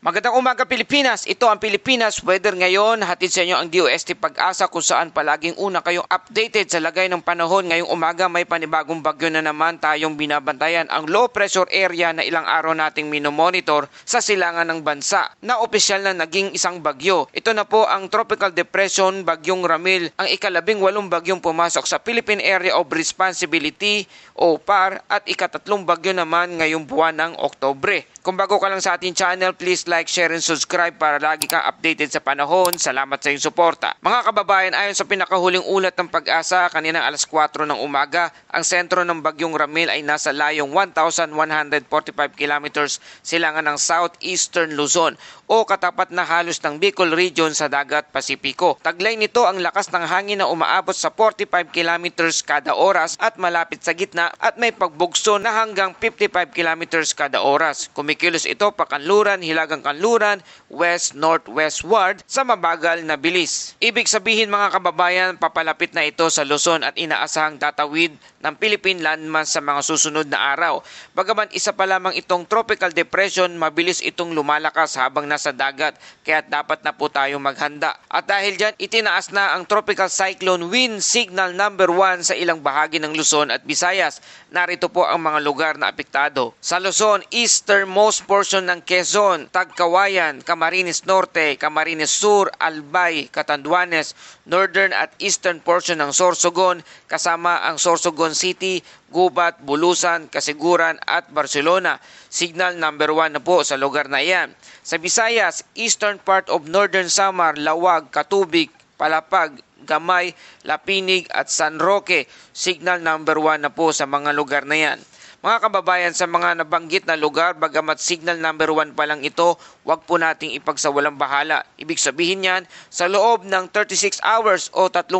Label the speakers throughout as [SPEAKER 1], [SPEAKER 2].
[SPEAKER 1] Magandang umaga Pilipinas. Ito ang Pilipinas Weather ngayon. Hatid sa inyo ang DOST Pag-asa kung saan palaging una kayong updated sa lagay ng panahon. Ngayong umaga may panibagong bagyo na naman tayong binabantayan ang low pressure area na ilang araw nating minomonitor sa silangan ng bansa na opisyal na naging isang bagyo. Ito na po ang Tropical Depression Bagyong Ramil, ang ikalabing walong bagyong pumasok sa Philippine Area of Responsibility o PAR at ikatatlong bagyo naman ngayong buwan ng Oktobre. Kung bago ka lang sa ating channel, please like, share, and subscribe para lagi kang updated sa panahon. Salamat sa iyong suporta. Mga kababayan, ayon sa pinakahuling ulat ng pag-asa, kaninang alas 4 ng umaga, ang sentro ng Bagyong Ramil ay nasa layong 1,145 kilometers silangan ng southeastern Luzon o katapat na halos ng Bicol Region sa dagat Pasipiko. Taglay nito ang lakas ng hangin na umaabot sa 45 kilometers kada oras at malapit sa gitna at may pagbugso na hanggang 55 kilometers kada oras. Kumikilos ito pakanluran, hilagang kanluran, west-northwestward sa mabagal na bilis. Ibig sabihin mga kababayan, papalapit na ito sa Luzon at inaasahang tatawid ng Philippine landmass sa mga susunod na araw. Bagaman isa pa lamang itong tropical depression, mabilis itong lumalakas habang nasa dagat kaya dapat na po tayo maghanda. At dahil dyan, itinaas na ang tropical cyclone wind signal number 1 sa ilang bahagi ng Luzon at Visayas. Narito po ang mga lugar na apektado. Sa Luzon, easternmost portion ng Quezon, Tagkawayan, Camarines Norte, Camarines Sur, Albay, Catanduanes, northern at eastern portion ng Sorsogon, kasama ang Sorsogon City, Gubat, Bulusan, Kasiguran at Barcelona. Signal number 1 na po sa lugar na iyan. Sa Visayas, eastern part of northern Samar, Lawag, Katubig, Palapag, Gamay, Lapinig at San Roque. Signal number 1 na po sa mga lugar na yan. Mga kababayan, sa mga nabanggit na lugar, bagamat signal number 1 pa lang ito, wag po nating ipagsawalang bahala. Ibig sabihin yan, sa loob ng 36 hours o 36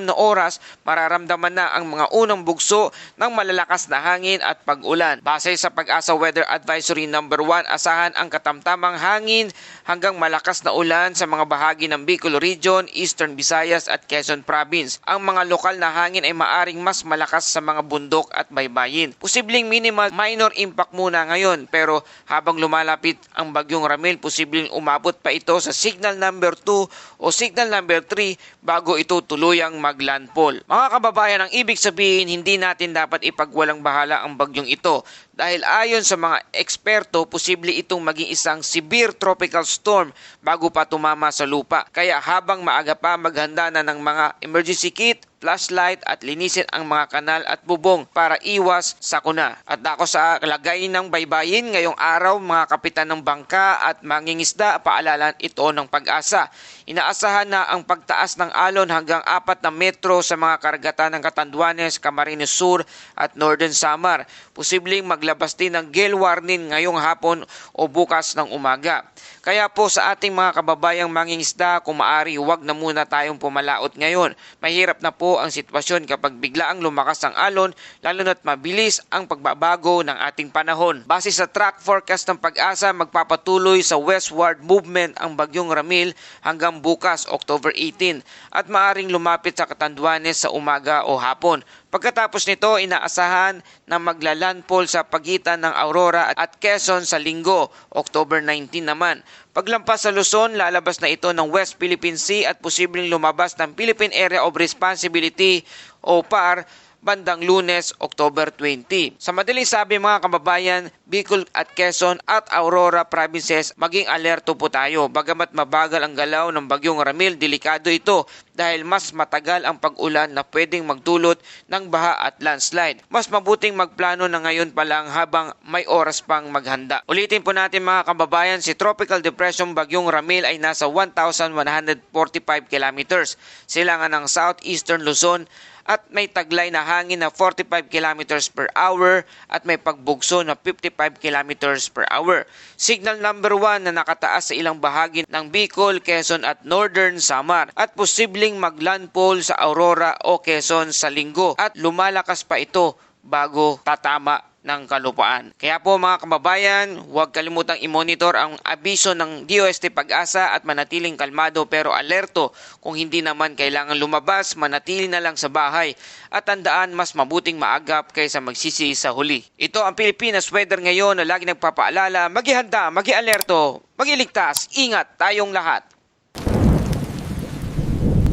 [SPEAKER 1] na oras, mararamdaman na ang mga unang bugso ng malalakas na hangin at pag-ulan. Base sa pag-asa Weather Advisory number 1, asahan ang katamtamang hangin hanggang malakas na ulan sa mga bahagi ng Bicol Region, Eastern Visayas at Quezon Province. Ang mga lokal na hangin ay maaring mas malakas sa mga bundok at baybayin. Posibleng minimal minor impact muna ngayon pero habang lumalapit ang bagyong Ramil, posibleng umabot pa ito sa signal number 2 o signal number 3 bago ito tuluyang maglandfall. Mga kababayan, ang ibig sabihin hindi natin dapat ipagwalang bahala ang bagyong ito dahil ayon sa mga eksperto, posible itong maging isang severe tropical storm bago pa tumama sa lupa. Kaya habang maaga pa maghanda na ng mga emergency kit, flashlight at linisin ang mga kanal at bubong para iwas sakuna. At ako sa lagay ng baybayin ngayong araw mga kapitan ng bangka at mangingisda paalalan ito ng pag-asa. Inaasahan na ang pagtaas ng alon hanggang 4 na metro sa mga karagatan ng Catanduanes, Camarines Sur at Northern Samar. Posibleng maglabas din ng gale warning ngayong hapon o bukas ng umaga. Kaya po sa ating mga kababayang mangingisda, kung maari, huwag na muna tayong pumalaot ngayon. Mahirap na po ang sitwasyon kapag biglaang lumakas ang alon, lalo na't mabilis ang pagbabago ng ating panahon. Base sa track forecast ng pag-asa, magpapatuloy sa westward movement ang bagyong Ramil hanggang bukas, October 18, at maaring lumapit sa Catanduanes sa umaga o hapon. Pagkatapos nito, inaasahan na maglalandfall sa pagitan ng Aurora at Quezon sa linggo, October 19 naman. Paglampas sa Luzon, lalabas na ito ng West Philippine Sea at posibleng lumabas ng Philippine Area of Responsibility o PAR bandang lunes, October 20. Sa madaling sabi mga kababayan, Bicol at Quezon at Aurora provinces, maging alerto po tayo. Bagamat mabagal ang galaw ng bagyong Ramil, delikado ito dahil mas matagal ang pag-ulan na pwedeng magdulot ng baha at landslide. Mas mabuting magplano na ngayon pa lang habang may oras pang maghanda. Ulitin po natin mga kababayan, si Tropical Depression Bagyong Ramil ay nasa 1,145 kilometers. Silangan ng southeastern Luzon at may taglay na hangin na 45 kilometers per hour at may pagbugso na 55 kilometers per hour. Signal number 1 na nakataas sa ilang bahagi ng Bicol, Quezon at Northern Samar at posibleng maglandfall sa Aurora o Quezon sa linggo at lumalakas pa ito bago tatama ng kalupaan. Kaya po mga kababayan, huwag kalimutang i-monitor ang abiso ng DOST Pag-asa at manatiling kalmado pero alerto kung hindi naman kailangan lumabas, manatili na lang sa bahay at tandaan mas mabuting maagap kaysa magsisi sa huli. Ito ang Pilipinas weather ngayon na lagi nagpapaalala, magihanda, magi-alerto, magiligtas, ingat tayong lahat.